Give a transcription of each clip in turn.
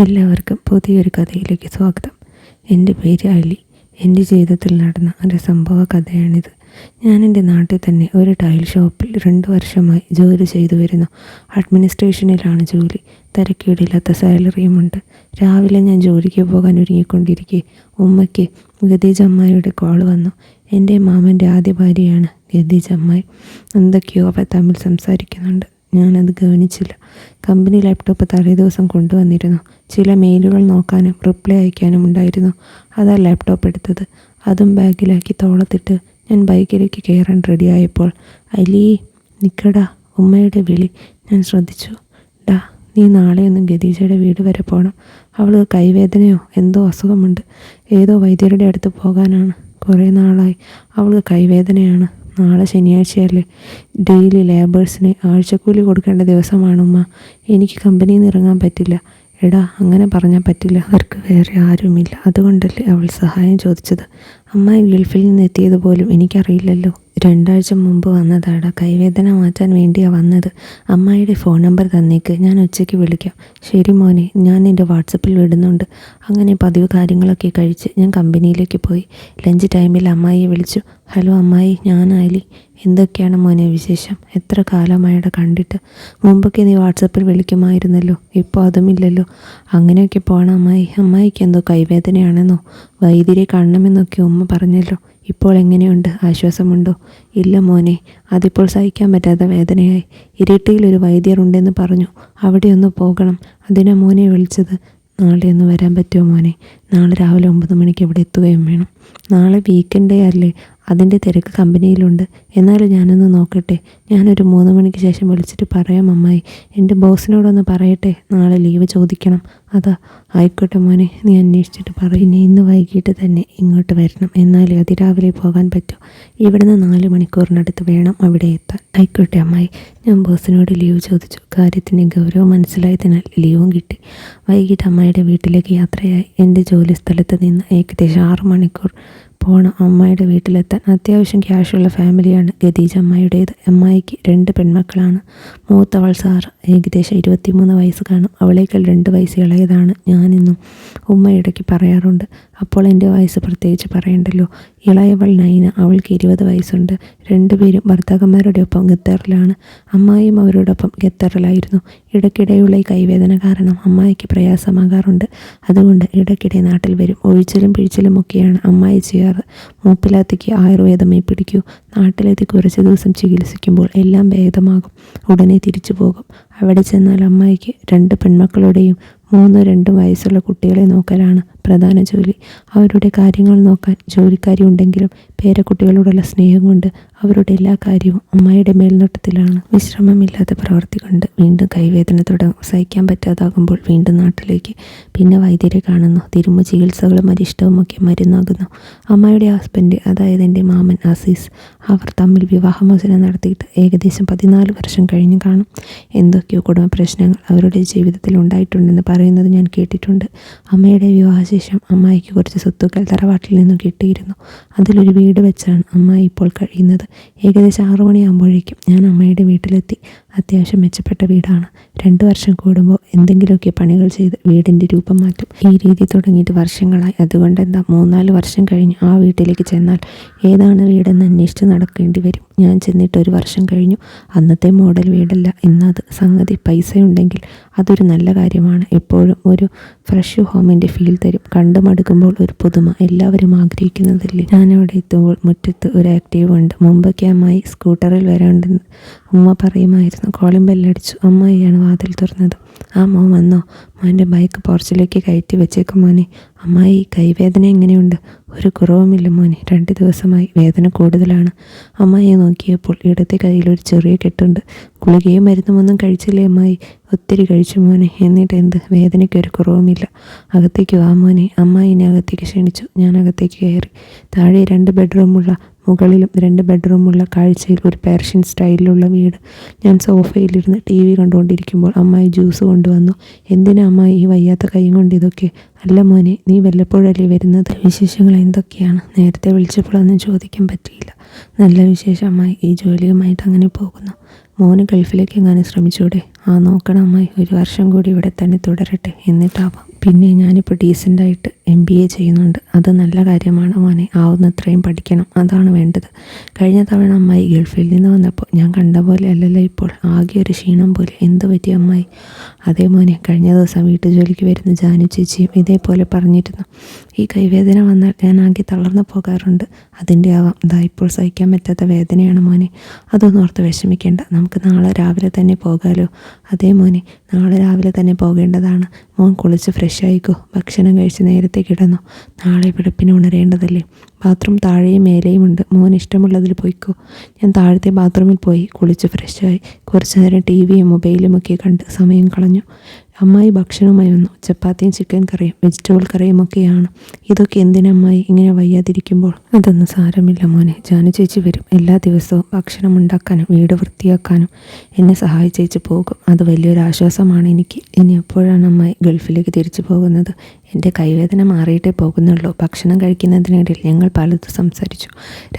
എല്ലാവർക്കും പുതിയൊരു കഥയിലേക്ക് സ്വാഗതം. എന്റെ പേര് അലി. എന്റെ ജീവിതത്തിൽ നടന്ന ഒരു സംഭവ കഥയാണിത്. ഞാൻ എന്റെ നാട്ടിൽ തന്നെ ഒരു ടൈൽ ഷോപ്പിൽ രണ്ട് വർഷമായി ജോലി ചെയ്തു വരുന്നു. അഡ്മിനിസ്ട്രേഷനിലാണ് ജോലി. തിരക്കേടില്ലാത്ത സാലറിയുമുണ്ട്. രാവിലെ ഞാൻ ജോലിക്ക് പോകാൻ ഒരുങ്ങിക്കൊണ്ടിരിക്കെ ഉമ്മയ്ക്ക് ഗതീജ് അമ്മായിയുടെ കോൾ വന്നു. എന്റെ മാമന്റെ ആദ്യ ഭാര്യയാണ് ഗതീജ് അമ്മായി. എന്തൊക്കെയോ അവർ തമ്മിൽ സംസാരിക്കുന്നുണ്ട്. ഞാനത് ഗവനിച്ചില്ല. കമ്പനി ലാപ്ടോപ്പ് തലേ ദിവസം കൊണ്ടുവന്നിരുന്നു. ചില മെയിലുകൾ നോക്കാനും റിപ്ലൈ അയക്കാനും ഉണ്ടായിരുന്നു. അതാ ലാപ്ടോപ്പ് എടുത്തത്. അതും ബാഗിലാക്കി തോളത്തിട്ട് ഞാൻ ബൈക്കിലേക്ക് കയറാൻ റെഡിയായപ്പോൾ അലി നിക്കടാ ഉമ്മയുടെ വിളി. ഞാൻ ശ്രദ്ധിച്ചു. ഡാ നീ നാളെയൊന്നും ഗതീജയുടെ വീട് വരെ പോകണം അവൾക്ക് കൈവേദനയോ എന്തോ അസുഖമുണ്ട്. ഏതോ വൈദ്യരുടെ അടുത്ത് പോകാനാണ്. കുറേ നാളായി. അവൾക്ക് കൈവേദനയാണ്. നാളെ ശനിയാഴ്ചയല്ലേ ഡെയിലി ലേബേഴ്സിന് ആഴ്ചക്കൂലി കൊടുക്കേണ്ട ദിവസമാണ് ഉമ്മ. എനിക്ക് കമ്പനിയിൽ നിന്ന് ഇറങ്ങാൻ പറ്റില്ല. എടാ അങ്ങനെ പറഞ്ഞാൽ പറ്റില്ല. അവർക്ക് വേറെ ആരുമില്ല. അതുകൊണ്ടല്ലേ അവൾ സഹായം ചോദിച്ചത്. അമ്മായി ഗൾഫിൽ നിന്ന് എത്തിയത് പോലും എനിക്കറിയില്ലല്ലോ. രണ്ടാഴ്ച മുമ്പ് വന്നതാടാ. കൈവേദന മാറ്റാൻ വേണ്ടിയാണ് വന്നത്. അമ്മായിയുടെ ഫോൺ നമ്പർ തന്നേക്ക്. ഞാൻ ഉച്ചയ്ക്ക് വിളിക്കാം. ശരി മോനെ ഞാൻ എന്റെ വാട്സപ്പിൽ വിടുന്നുണ്ട്. അങ്ങനെ പതിവ് കാര്യങ്ങളൊക്കെ കഴിച്ച് ഞാൻ കമ്പനിയിലേക്ക് പോയി. ലഞ്ച് ടൈമിൽ അമ്മായിയെ വിളിച്ചു. ഹലോ അമ്മായി ഞാൻ ആയി എന്തൊക്കെയാണ് മോനെ വിശേഷം? എത്ര കാലമായിടെ കണ്ടിട്ട്? മുമ്പൊക്കെ നീ വാട്സപ്പിൽ വിളിക്കുമായിരുന്നല്ലോ. ഇപ്പോൾ അതുമില്ലല്ലോ അങ്ങനെയൊക്കെ പോകണം അമ്മായി. അമ്മായിക്ക് എന്തോ കൈവേദനയാണെന്നോ? വൈദ്യരെ കാണണമെന്നൊക്കെ ഉമ്മ പറഞ്ഞല്ലോ. ഇപ്പോൾ എങ്ങനെയുണ്ട്? ആശ്വാസമുണ്ടോ? ഇല്ല മോനെ അതിപ്പോൾ സഹിക്കാൻ പറ്റാത്ത വേദനയായി. ഇരിട്ടിയിൽ ഒരു വൈദ്യരുണ്ടെന്ന് പറഞ്ഞു. അവിടെ ഒന്ന് പോകണം. അതിനാ മോനെ വിളിച്ചത്. നാളെ ഒന്ന് വരാൻ പറ്റുമോ മോനെ? നാളെ രാവിലെ ഒമ്പത് മണിക്ക് ഇവിടെ എത്തുകയും വേണം. നാളെ വീക്കെൻഡേ അല്ലേ? അതിന്റെ തിരക്ക് കമ്പനിയിലുണ്ട്. എന്നാലും ഞാനൊന്ന് നോക്കട്ടെ. ഞാനൊരു മൂന്ന് മണിക്ക് ശേഷം വിളിച്ചിട്ട് പറയാം അമ്മായി. എന്റെ ബോസിനോടൊന്ന് പറയട്ടെ. നാളെ ലീവ് ചോദിക്കണം. അതാ. ആയിക്കോട്ടെ മോനെ. നീ അന്വേഷിച്ചിട്ട് പറയും ഇനി ഇന്ന് വൈകിട്ട് തന്നെ ഇങ്ങോട്ട് വരണം. എന്നാലേ അതിരാവിലെ പോകാൻ പറ്റൂ. ഇവിടുന്ന് നാല് മണിക്കൂറിനടുത്ത് വേണം അവിടെ എത്താൻ. ആയിക്കോട്ടെ അമ്മായി. ഞാൻ ബോസിനോട് ലീവ് ചോദിച്ചു. കാര്യത്തിന്റെ ഗൗരവം മനസ്സിലായതിനാൽ ലീവും കിട്ടി. വൈകിട്ട് അമ്മായിയുടെ വീട്ടിലേക്ക് യാത്രയായി. എന്റെ ജോലി സ്ഥലത്ത് നിന്ന് ഏകദേശം ആറ് മണിക്കൂർ പോണം. അമ്മായിയുടെ വീട്ടിലെത്താൻ അത്യാവശ്യം ക്യാഷുള്ള ഫാമിലിയാണ് ഗതീജ് അമ്മായിയുടേത്. അമ്മായിക്ക് രണ്ട് പെൺമക്കളാണ്. മൂത്തവൾ സാർ ഏകദേശം ഇരുപത്തിമൂന്ന് വയസ്സ് കാണും. അവളേക്കാൾ രണ്ട് വയസ്സ് ഇളയതാണ് ഞാനെന്നും ഉമ്മ ഇടയ്ക്ക് പറയാറുണ്ട്. അപ്പോൾ എന്റെ വയസ്സ് പ്രത്യേകിച്ച് പറയണ്ടല്ലോ. ഇളയവൾ നൈന അവൾക്ക് ഇരുപത് വയസ്സുണ്ട്. രണ്ടുപേരും ഭർത്താക്കന്മാരുടെ ഒപ്പം ഖത്തറിലാണ്. അമ്മായിയും അവരോടൊപ്പം ഖത്തറിലായിരുന്നു. ഇടയ്ക്കിടെയുള്ള ഈ കൈവേദന കാരണം അമ്മായിക്ക് പ്രയാസമാകാറുണ്ട്. അതുകൊണ്ട് ഇടയ്ക്കിടെ നാട്ടിൽ വരും. ഒഴിച്ചിലും പിഴിച്ചിലും ഒക്കെയാണ് അമ്മായി ചെയ്യാറ്. മൂപ്പിലാത്തിക്ക് ആയുർവേദമേ പിടിക്കൂ. നാട്ടിലെത്തി കുറച്ച് ദിവസം ചികിത്സിക്കുമ്പോൾ എല്ലാം ഭേദമാകും. ഉടനെ തിരിച്ചു പോകും. അവിടെ ചെന്നാൽ അമ്മായിക്ക് രണ്ട് പെൺമക്കളുടെയും മൂന്ന് രണ്ടും വയസ്സുള്ള കുട്ടികളെ നോക്കലാണ് പ്രധാന ജോലി. അവരുടെ കാര്യങ്ങൾ നോക്കാൻ ജോലിക്കാരി ഉണ്ടെങ്കിലും പേരക്കുട്ടികളോടുള്ള സ്നേഹം കൊണ്ട് അവരുടെ എല്ലാ കാര്യവും അമ്മയുടെ മേൽനോട്ടത്തിലാണ്. വിശ്രമമില്ലാത്ത പ്രവൃത്തി കൊണ്ട് വീണ്ടും കൈവേദന തുടങ്ങും സഹിക്കാൻ പറ്റാതാകുമ്പോൾ വീണ്ടും നാട്ടിലേക്ക് പിന്നെ വൈദ്യരെ കാണുന്നു. തിരുമ്പ് ചികിത്സകളും അരിഷ്ടവുമൊക്കെ മരുന്നാകുന്നു. അമ്മയുടെ ഹസ്ബൻഡ് അതായത് എന്റെ മാമൻ അസീസ് അവർ തമ്മിൽ വിവാഹമോചനം നടത്തിയിട്ട് ഏകദേശം പതിനാല് വർഷം കഴിഞ്ഞു കാണും. എന്തൊക്കെയോ കുടുംബ പ്രശ്നങ്ങൾ അവരുടെ ജീവിതത്തിൽ ഉണ്ടായിട്ടുണ്ടെന്ന് പറയുന്നത് ഞാൻ കേട്ടിട്ടുണ്ട്. അമ്മയുടെ വിവാഹശേഷം അമ്മായിക്ക് കുറച്ച് സ്വത്തുക്കൾ തറവാട്ടിൽ നിന്നും കിട്ടിയിരുന്നു. അതിലൊരു വീട് വെച്ചാണ് അമ്മ ഇപ്പോൾ കഴിയുന്നത്. ഏകദേശം ആറു മണിയാകുമ്പോഴേക്കും ഞാൻ അമ്മയുടെ വീട്ടിലെത്തി. അത്യാവശ്യം മെച്ചപ്പെട്ട വീടാണ്. രണ്ട് വർഷം കൂടുമ്പോൾ എന്തെങ്കിലുമൊക്കെ പണികൾ ചെയ്ത് വീടിന്റെ രൂപം മാറ്റും. ഈ രീതി തുടങ്ങിയിട്ട് വർഷങ്ങളായി. അതുകൊണ്ട് എന്താ മൂന്നാൽ വർഷം കഴിഞ്ഞ് ആ വീട്ടിലേക്ക് ചെന്നാൽ ഏതാണ് വീടെന്ന് അന്വേഷിച്ച് നടക്കേണ്ടി വരും. ഞാൻ ചെന്നിട്ട് ഒരു വർഷം കഴിഞ്ഞു. അന്നത്തെ മോഡൽ വീടല്ല. ഇന്നത് സംഗതി പൈസ ഉണ്ടെങ്കിൽ അതൊരു നല്ല കാര്യമാണ്. എപ്പോഴും ഒരു ഫ്രഷ് ഹോമിന്റെ ഫീൽ തരും. കണ്ടു മടുക്കുമ്പോൾ ഒരു പുതുമ. എല്ലാവരും ആഗ്രഹിക്കുന്നതല്ലേ? ഞാനവിടെ എത്തുമ്പോൾ മുറ്റത്ത് ഒരു ആക്റ്റീവ് ഉണ്ട് മുമ്പൊക്കെ അമ്മായി സ്കൂട്ടറിൽ വരാണ്ടെന്ന് ഉമ്മ പറയുമായിരുന്നു കോളിംഗ് ബെല്ലടിച്ചു. അമ്മയാണ് വാതിൽ തുറന്നത്. ആ മോൻ വന്നോ? മോന്റെ ബൈക്ക് പോർച്ചിലേക്ക് കയറ്റി വെച്ചേക്കും മോനെ. അമ്മായി കൈവേദന എങ്ങനെയുണ്ട്? ഒരു കുറവുമില്ല മോനെ. രണ്ട് ദിവസമായി വേദന കൂടുതലാണ്. അമ്മായിയെ നോക്കിയപ്പോൾ ഇടത്തെ കയ്യിൽ ഒരു ചെറിയ കെട്ടുണ്ട്. ഗുളികയും മരുന്നുമൊന്നും കഴിച്ചില്ലേ അമ്മായി? ഒത്തിരി കഴിച്ചു മോനെ. എന്നിട്ട് എന്ത്? വേദനയ്ക്ക് ഒരു കുറവുമില്ല. അകത്തേക്ക് വാ മോനെ. അമ്മായിനെ അകത്തേക്ക് ക്ഷണിച്ചു. ഞാൻ അകത്തേക്ക് കയറി. താഴെ രണ്ട് ബെഡ്റൂമുള്ള മുകളിലും രണ്ട് ബെഡ്റൂമുള്ള കാഴ്ചയിൽ ഒരു പേർഷ്യൻ സ്റ്റൈലിലുള്ള വീട്. ഞാൻ സോഫയിലിരുന്ന് ടി വി കണ്ടുകൊണ്ടിരിക്കുമ്പോൾ അമ്മായി ജ്യൂസ് കൊണ്ടുവന്നു. എന്തിനാ അമ്മായി ഈ വയ്യാത്ത കൈ കൊണ്ട് ഇതൊക്കെ? അല്ല മോനെ നീ വല്ലപ്പോഴല്ലേ വരുന്നത്? വിശേഷങ്ങൾ എന്തൊക്കെയാണ്? നേരത്തെ വിളിച്ചപ്പോഴൊന്നും ചോദിക്കാൻ പറ്റിയില്ല. നല്ല വിശേഷമായി ഈ ജോലിയുമായിട്ട് അങ്ങനെ പോകുന്നു. മോന് ഗൾഫിലേക്ക് എങ്ങാനും ശ്രമിച്ചൂടെ? ആ നോക്കണം അമ്മായി. ഒരു വർഷം കൂടി ഇവിടെ തന്നെ തുടരട്ടെ. എന്നിട്ടാവാം. പിന്നെ ഞാനിപ്പോൾ ഡീസന്റായിട്ട് എം ബി എ ചെയ്യുന്നുണ്ട്. അത് നല്ല കാര്യമാണ് മോനെ. ആവുന്നത്രയും പഠിക്കണം. അതാണ് വേണ്ടത്. കഴിഞ്ഞ തവണ അമ്മായി ഗൾഫിൽ നിന്ന് വന്നപ്പോൾ ഞാൻ കണ്ട പോലെ അല്ലല്ലോ ഇപ്പോൾ. ആകെ ഒരു ക്ഷീണം പോലെ. എന്ത് പറ്റി അമ്മായി? അതേ മോനെ കഴിഞ്ഞ ദിവസം വീട്ടു ജോലിക്ക് വരുന്ന ജാനു ചേച്ചിയും ഇതേപോലെ പറഞ്ഞിരുന്നു. ഈ കൈവേദന വന്നാൽ ഞാൻ ആകെ തളർന്നു പോകാറുണ്ട്. അതിന്റെ ആവാം. ഇതാ ഇപ്പോൾ സഹിക്കാൻ പറ്റാത്ത വേദനയാണ് മോനെ. അതൊന്നും ഓർത്ത് വിഷമിക്കേണ്ട. നമുക്ക് നാളെ രാവിലെ തന്നെ പോകാലോ. അതേ മോനെ നാളെ രാവിലെ തന്നെ പോകേണ്ടതാണ്. മോൻ കുളിച്ച് ഫ്രഷ് ആയിക്കോ ഭക്ഷണം കഴിച്ച് നേരത്തെ കിടന്നു. നാളെ വെളുപ്പിന് ഉണരേണ്ടതല്ലേ? ബാത്റൂം താഴെയും മേലെയും ഉണ്ട്. മോൻ ഇഷ്ടമുള്ളതിൽ പോയിക്കോ. ഞാൻ താഴത്തെ ബാത്റൂമിൽ പോയി കുളിച്ച് ഫ്രഷായി കുറച്ചു നേരം ടി വിയും മൊബൈലും ഒക്കെ കണ്ട് സമയം കളഞ്ഞു. അമ്മായി ഭക്ഷണമായി വന്നു. ചപ്പാത്തിയും ചിക്കൻ കറിയും വെജിറ്റബിൾ കറിയും ഒക്കെയാണ്. ഇതൊക്കെ എന്തിനമ്മായി ഇങ്ങനെ വയ്യാതിരിക്കുമ്പോൾ? അതൊന്നും സാരമില്ല മോനെ. ജാനു ചേച്ചി വരും. എല്ലാ ദിവസവും ഭക്ഷണം ഉണ്ടാക്കാനും വീട് വൃത്തിയാക്കാനും എന്നെ സഹായിച്ചേച്ച് പോകും. അത് വലിയൊരു ആശ്വാസമാണ് എനിക്ക്. ഇനി എപ്പോഴാണ് അമ്മായി ഗൾഫിലേക്ക് തിരിച്ചു പോകുന്നത്? എന്റെ കൈവേദന മാറിയിട്ടേ പോകുന്നുള്ളൂ. ഭക്ഷണം കഴിക്കുന്നതിനിടയിൽ ഞങ്ങൾ പലതും സംസാരിച്ചു.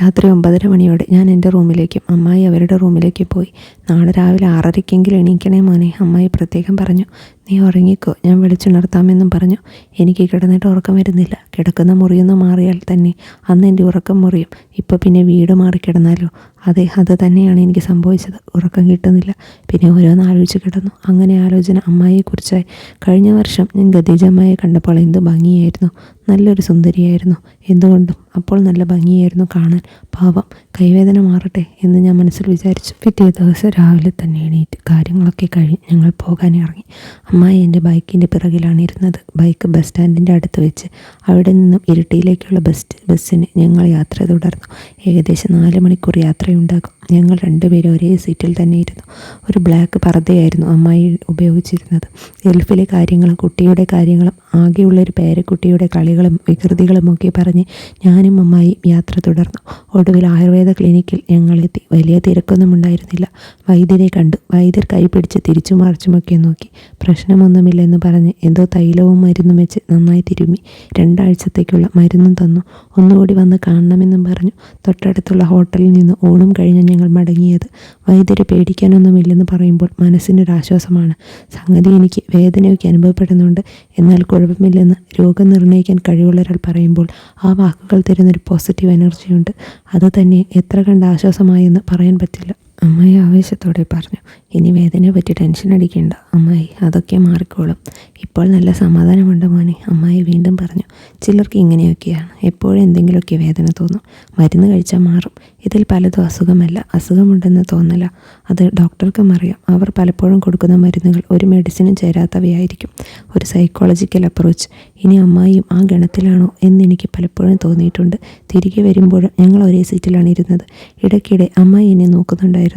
രാത്രി ഒമ്പതര മണിയോടെ ഞാൻ എന്റെ റൂമിലേക്കും അമ്മായി അവരുടെ റൂമിലേക്ക് പോയി. നാളെ രാവിലെ ആറരയ്ക്കെങ്കിലും എണീക്കണേ മോനെ അമ്മായി പ്രത്യേകം പറഞ്ഞു. നീ ഉറങ്ങിക്കോ ഞാൻ വിളിച്ചുണർത്താമെന്നും പറഞ്ഞു. എനിക്ക് കിടന്നിട്ട് ഉറക്കം വരുന്നില്ല. കിടക്കുന്ന മുറിയൊന്നും മാറിയാൽ തന്നെ അന്ന് എന്റെ ഉറക്കം മുറിയും. ഇപ്പോൾ പിന്നെ വീട് മാറി കിടന്നാലോ അതെ അത് തന്നെയാണ് എനിക്ക് സംഭവിച്ചത്. ഉറക്കം കിട്ടുന്നില്ല. പിന്നെ ഓരോന്ന് ആലോചിച്ച് കിടന്നു. അങ്ങനെ ആലോചന അമ്മായിയെക്കുറിച്ചായി കഴിഞ്ഞ വർഷം ഞാൻ ഗതിജമ്മയെ കണ്ടപ്പോൾ എന്ത് ഭംഗിയായിരുന്നു. നല്ലൊരു സുന്ദരിയായിരുന്നു. എന്തുകൊണ്ടും അപ്പോൾ നല്ല ഭംഗിയായിരുന്നു കാണാൻ. പാവം. കൈവേദന മാറട്ടെ എന്ന് ഞാൻ മനസ്സിൽ വിചാരിച്ചു. പിറ്റേ ദിവസം രാവിലെ തന്നെ എണീറ്റ് കാര്യങ്ങളൊക്കെ കഴിഞ്ഞ് ഞങ്ങൾ പോകാൻ ഇറങ്ങി. അമ്മായി എന്റെ ബൈക്കിന്റെ പിറകിലാണ് ഇരുന്നത്. ബൈക്ക് ബസ് സ്റ്റാൻഡിന്റെ അടുത്ത് വെച്ച് അവിടെ നിന്നും ഇരിട്ടിയിലേക്കുള്ള ബസ് ബസ്സിന് ഞങ്ങൾ യാത്ര തുടർന്നു. ഏകദേശം നാല് മണിക്കൂർ യാത്രയുണ്ടാകും. ഞങ്ങൾ രണ്ടുപേരും ഒരേ സീറ്റിൽ തന്നെ ഇരുന്നു. ഒരു ബ്ലാക്ക് പർദ്ദയായിരുന്നു അമ്മായി ഉപയോഗിച്ചിരുന്നത്. ഗൾഫിലെ കാര്യങ്ങളും കുട്ടിയുടെ കാര്യങ്ങളും ആകെയുള്ളൊരു പേരക്കുട്ടിയുടെ കളികളും വികൃതികളും ഒക്കെ പറഞ്ഞ് ഞാനും അമ്മായി യാത്ര തുടർന്നു. ഒടുവിൽ ആയുർവേദ ക്ലിനിക്കിൽ ഞങ്ങളെത്തി. വലിയ തിരക്കൊന്നും ഉണ്ടായിരുന്നില്ല. വൈദ്യരെ കണ്ടു. വൈദ്യർ കൈപിടിച്ച് തിരിച്ചു മറിച്ചുമൊക്കെ നോക്കി. പ്രശ്നമൊന്നുമില്ലെന്ന് പറഞ്ഞ് എന്തോ തൈലവും മരുന്നും വെച്ച് നന്നായി തിരുമ്മി. രണ്ടാഴ്ചത്തേക്കുള്ള മരുന്നും തന്നു. ഒന്നുകൂടി വന്ന് കാണണമെന്നും പറഞ്ഞു. തൊട്ടടുത്തുള്ള ഹോട്ടലിൽ നിന്ന് ഊണും കഴിഞ്ഞ് ഞങ്ങൾ മടങ്ങിയത്. വൈദ്യര് പേടിക്കാനൊന്നുമില്ലെന്ന് പറയുമ്പോൾ മനസ്സിനൊരാശ്വാസമാണ്. സംഗതി എനിക്ക് വേദനയൊക്കെ അനുഭവപ്പെടുന്നുണ്ട്. എന്നാൽ കുഴപ്പമില്ലെന്ന് രോഗം നിർണയിക്കാൻ കഴിവുള്ള ഒരാൾ പറയുമ്പോൾ ആ വാക്കുകൾ തരുന്നൊരു പോസിറ്റീവ് എനർജിയുണ്ട് അത് തന്നെ എത്ര കണ്ട് ആശ്വാസമായെന്ന് പറയാൻ പറ്റില്ല. അമ്മായി ആവേശത്തോടെ പറഞ്ഞു ഇനി വേദനയെ പറ്റി ടെൻഷൻ അടിക്കേണ്ട അമ്മായി അതൊക്കെ മാറിക്കോളും. ഇപ്പോൾ നല്ല സമാധാനമുണ്ട് മോനെ അമ്മായി വീണ്ടും പറഞ്ഞു. ചിലർക്ക് ഇങ്ങനെയൊക്കെയാണ്. എപ്പോഴും എന്തെങ്കിലുമൊക്കെ വേദന തോന്നും. മരുന്ന് കഴിച്ചാൽ മാറും. ഇതിൽ പലതും അസുഖമല്ല. അസുഖമുണ്ടെന്ന് തോന്നല. അത് ഡോക്ടർക്കും അറിയാം. അവർ പലപ്പോഴും കൊടുക്കുന്ന മരുന്നുകൾ ഒരു മെഡിസിനും ചേരാത്തവയായിരിക്കും. ഒരു സൈക്കോളജിക്കൽ അപ്രോച്ച് ഇനി അമ്മായിയും ആ ഗണത്തിലാണോ എന്നെനിക്ക് പലപ്പോഴും തോന്നിയിട്ടുണ്ട്. തിരികെ വരുമ്പോഴും ഞങ്ങൾ ഒരേ സീറ്റിലാണ് ഇരുന്നത്. ഇടയ്ക്കിടെ അമ്മായി എന്നെ നോക്കുന്നുണ്ടായിരുന്നു.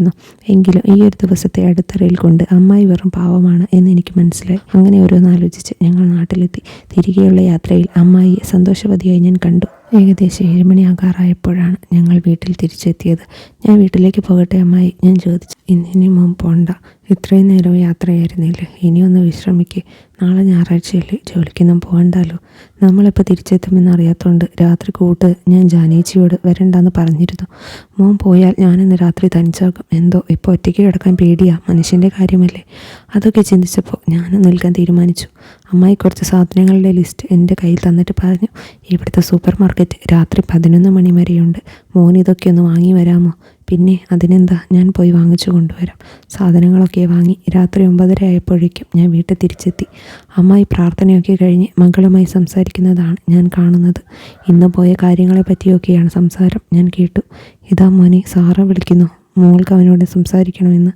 എങ്കിലും ഈ ഒരു ദിവസത്തെ അടുത്തറയിൽ കൊണ്ട് അമ്മായി വെറും പാവമാണ് എന്ന് എനിക്ക് മനസ്സിലായി. അങ്ങനെ ഓരോന്നാലോചിച്ച് ഞങ്ങൾ നാട്ടിലെത്തി. തിരികെയുള്ള യാത്രയിൽ അമ്മായിയെ സന്തോഷവതിയായി ഞാൻ കണ്ടു. ഏകദേശം ഏഴുമണിയാകാറായപ്പോഴാണ് ഞങ്ങൾ വീട്ടിൽ തിരിച്ചെത്തിയത്. ഞാൻ വീട്ടിലേക്ക് പോകട്ടെ അമ്മായി? ഞാൻ ചോദിച്ചു. ഇന്നിനി മുമ്പ് പോണ്ട. ഇത്രയും നേരം യാത്രയായിരുന്നില്ലേ? ഇനിയൊന്ന് വിശ്രമിക്കുക നാളെ ഞായറാഴ്ചയല്ലേ ജോലിക്കൊന്നും പോകണ്ടല്ലോ നമ്മളിപ്പോൾ തിരിച്ചെത്തുമെന്ന് അറിയാത്തതുകൊണ്ട് രാത്രി കൂട്ട് ഞാൻ ജാനേച്ചിയോട് വരണ്ടെന്ന് പറഞ്ഞിരുന്നു. മോൻ പോയാൽ ഞാനിന്ന് രാത്രി തനിച്ചാകും. എന്തോ ഇപ്പോൾ ഒറ്റയ്ക്ക് കിടക്കാൻ പേടിയാ. മനുഷ്യന്റെ കാര്യമല്ലേ? അതൊക്കെ ചിന്തിച്ചപ്പോൾ ഞാനും നൽകാൻ തീരുമാനിച്ചു. അമ്മായി കുറച്ച് സാധനങ്ങളുടെ ലിസ്റ്റ് എന്റെ കയ്യിൽ തന്നിട്ട് പറഞ്ഞു ഇവിടുത്തെ സൂപ്പർ മാർക്കറ്റ് രാത്രി പതിനൊന്ന് മണി വരെയുണ്ട്. മോൻ ഇതൊക്കെ ഒന്ന് വാങ്ങി വരാമോ? പിന്നെ അതിനെന്താ? ഞാൻ പോയി വാങ്ങിച്ചു കൊണ്ടുവരാം. സാധനങ്ങളൊക്കെ വാങ്ങി രാത്രി ഒമ്പതര ആയപ്പോഴേക്കും ഞാൻ വീട്ടിൽ തിരിച്ചെത്തി. അമ്മായി പ്രാർത്ഥനയൊക്കെ കഴിഞ്ഞ് മകളുമായി സംസാരിക്കുന്നതാണ് ഞാൻ കാണുന്നത്. ഇന്ന് പോയ കാര്യങ്ങളെപ്പറ്റിയൊക്കെയാണ് സംസാരം ഞാൻ കേട്ടു. ഇതാ മോനെ സാറ വിളിക്കുന്നു. മോൾക്ക് അവനോട് സംസാരിക്കണമെന്ന്.